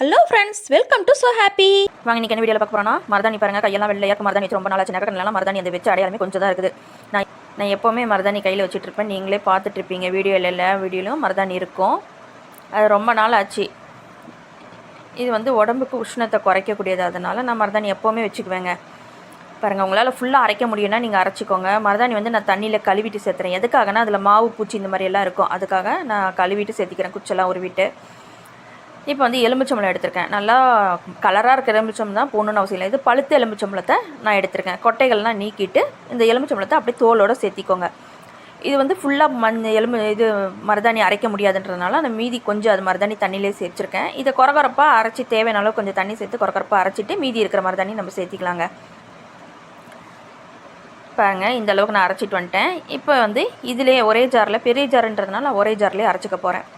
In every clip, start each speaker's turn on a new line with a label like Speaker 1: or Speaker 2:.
Speaker 1: Hello friends welcome to so happy
Speaker 2: வாங்க நீங்கள் என்ன வீடியோவில் பார்க்க போகிறோம்னா மருதாணி பாருங்க. கையெல்லாம் வெள்ளையாக இருக்க. மருதாணி வச்சு ரொம்ப நாளாச்சு. நகரலாம் மருதாணி அந்த வச்சு அடையாளமே கொஞ்சம் தான் இருக்குது. நான் நான் எப்போவுமே மருதாணி கையில் வச்சுட்டு இருப்பேன். நீங்களே பார்த்துட்டு இருப்பீங்க. வீடியோவில் எல்லா வீடியோலையும் மருதாணி இருக்கும். அது ரொம்ப நாள் ஆச்சு இது வந்து உடம்புக்கு உஷ்ணத்தை குறைக்கக்கூடியது அதனால் நான் மருதாணி எப்போவுமே வச்சுக்குவேங்க. பாருங்கள் உங்களால் ஃபுல்லாக அரைக்க முடியும்னா நீங்கள் அரைச்சிக்கோங்க. மருதாணி வந்து நான் தண்ணியில் கழுவிட்டு சேர்த்துறேன். எதுக்காகனா அதில் மாவு பூச்சி இந்த மாதிரி எல்லாம் இருக்கும். அதுக்காக நான் கழுவிட்டு சேர்த்திக்கிறேன். குச்செல்லாம் உருவிட்டு. இப்போ வந்து எலுமிச்சம்பழம் எடுத்திருக்கேன். நல்லா கலராக இருக்கிற எலுமிச்சம் தான் போடணும்னு அவசியம் இல்லை. இது பழுத்த எலுமிச்சம்பழத்தை நான் எடுத்திருக்கேன். கொட்டைகள்லாம் நீக்கிட்டு இந்த எலுமிச்சம்பழத்தை அப்படியே தோலோடு சேர்த்திக்கோங்க. இது வந்து ஃபுல்லாக மண் எலும்பு இது மருதாணி அரைக்க முடியாதுன்றதுனால அந்த மீதி கொஞ்சம் அது மருதாணி தண்ணியிலே சேர்த்துருக்கேன். இதை குறகுறப்பாக அரைச்சி தேவையான அளவு கொஞ்சம் தண்ணி சேர்த்து குறகுறப்பாக அரைச்சிட்டு மீதி இருக்கிற மருதாணி நம்ம சேர்த்திக்கலாங்க. பாருங்க இந்த அளவுக்கு நான் அரைச்சிட்டு வந்துட்டேன். இப்போ வந்து இதிலே ஒரே ஜாரில் பெரிய ஜாருன்றதுனால ஒரே ஜார்லேயே அரைச்சிக்க போகிறேன்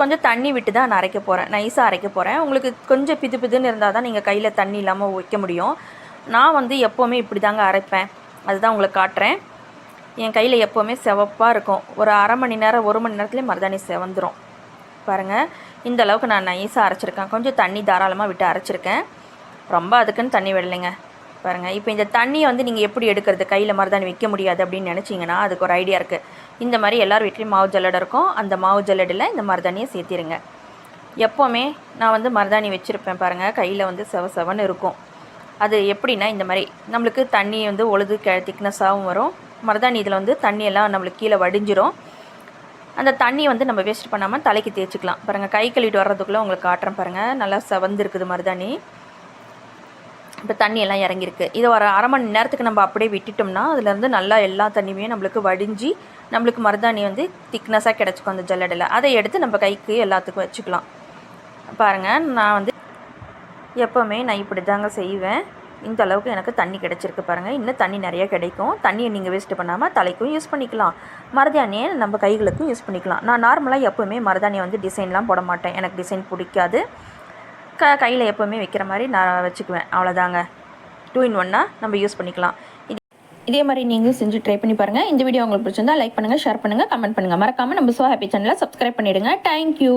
Speaker 2: கொஞ்சம் தண்ணி விட்டு தான் நான் அரைக்க போகிறேன் நைஸாக அரைக்க போகிறேன் உங்களுக்கு கொஞ்சம் பிது பிதுன்னு இருந்தால் தான் நீங்கள் கையில் தண்ணி இல்லாமல் வைக்க முடியும். நான் வந்து எப்போவுமே இப்படி தாங்க அரைப்பேன். அதுதான் உங்களுக்கு காட்டுறேன். என் கையில் எப்போவுமே சிவப்பாக இருக்கும். ஒரு அரை மணி நேரம் ஒரு மணி நேரத்துலேயே மருதாணி செவந்துடும் பாருங்கள் இந்த அளவுக்கு நான் நைஸாக அரைச்சிருக்கேன். கொஞ்சம் தண்ணி தாராளமாக விட்டு அரைச்சிருக்கேன். ரொம்ப அதுக்குன்னு தண்ணி விடலைங்க. பாருங்கள் இப்போ இந்த தண்ணியை வந்து நீங்கள் எப்படி எடுக்கிறது? கையில் மருதாணி வைக்க முடியாது அப்படின்னு நினச்சிங்கன்னா அதுக்கு ஒரு ஐடியா இருக்குது இந்த மாதிரி எல்லார் வீட்லேயும் மாவு ஜல்லடை இருக்கும். அந்த மாவு ஜல்லடில் இந்த மருதாணியை சேர்த்திருங்க. எப்போவுமே நான் வந்து மருதாணி வச்சுருப்பேன் பாருங்கள் கையில் வந்து செவ செவன்னு இருக்கும். அது எப்படின்னா இந்த மாதிரி நம்மளுக்கு தண்ணி வந்து ஒழுது கே திக்னஸாகவும் வரும். மருதாணி இதில் வந்து தண்ணியெல்லாம் நம்மளுக்கு கீழே வடிஞ்சிரும். அந்த தண்ணியை வந்து நம்ம வேஸ்ட் பண்ணாமல் தலைக்கு தேய்ச்சிக்கலாம். பாருங்கள் கை கழுவிட்டு வர்றதுக்குள்ளே உங்களுக்கு காட்டுறேன் பாருங்கள் நல்லா செவந்துருக்குது மருதாணி. இப்போ தண்ணியெல்லாம் இறங்கியிருக்கு. இதை ஒரு அரை மணி நேரத்துக்கு நம்ம அப்படியே விட்டுட்டோம்னா அதுலேருந்து நல்லா எல்லா தண்ணியுமே நம்மளுக்கு வடிஞ்சு நம்மளுக்கு மருதாணி வந்து திக்னஸாக கிடச்சிக்கும் அந்த ஜல்லடையில். அதை எடுத்து நம்ம கைக்கு எல்லாத்துக்கும் வச்சுக்கலாம். பாருங்கள் நான் வந்து எப்போவுமே நான் இப்படி தாங்க செய்வேன். இந்த அளவுக்கு எனக்கு தண்ணி கிடச்சிருக்கு பாருங்கள் இன்னும் தண்ணி நிறையா கிடைக்கும். தண்ணியை நீங்கள் வேஸ்ட் பண்ணாமல் தலைக்கும் யூஸ் பண்ணிக்கலாம். மருதாணியை நம்ம கைகளுக்கும் யூஸ் பண்ணிக்கலாம். நான் நார்மலாக எப்போவுமே மருதாணியை வந்து டிசைன்லாம் போட மாட்டேன். எனக்கு டிசைன் பிடிக்காது. க கையில் எப்போவுமே வைக்கிற மாதிரி நான் வச்சுக்குவேன். அவ்வளோதாங்க டூ இன் ஒன்னாக நம்ம யூஸ் பண்ணிக்கலாம். இது
Speaker 1: இதே மாதிரி நீங்களும் செஞ்சு ட்ரை பண்ணி பாருங்கள் இந்த வீடியோ உங்களுக்கு பிடிச்சிருந்தா லைக் பண்ணுங்கள் ஷேர் பண்ணுங்கள் கமெண்ட் பண்ணுங்கள் மறக்காமல் நம்ம ஸோ ஹாப்பி சேனலை சப்ஸ்கிரைப் பண்ணிவிடுங்க தேங்க்யூ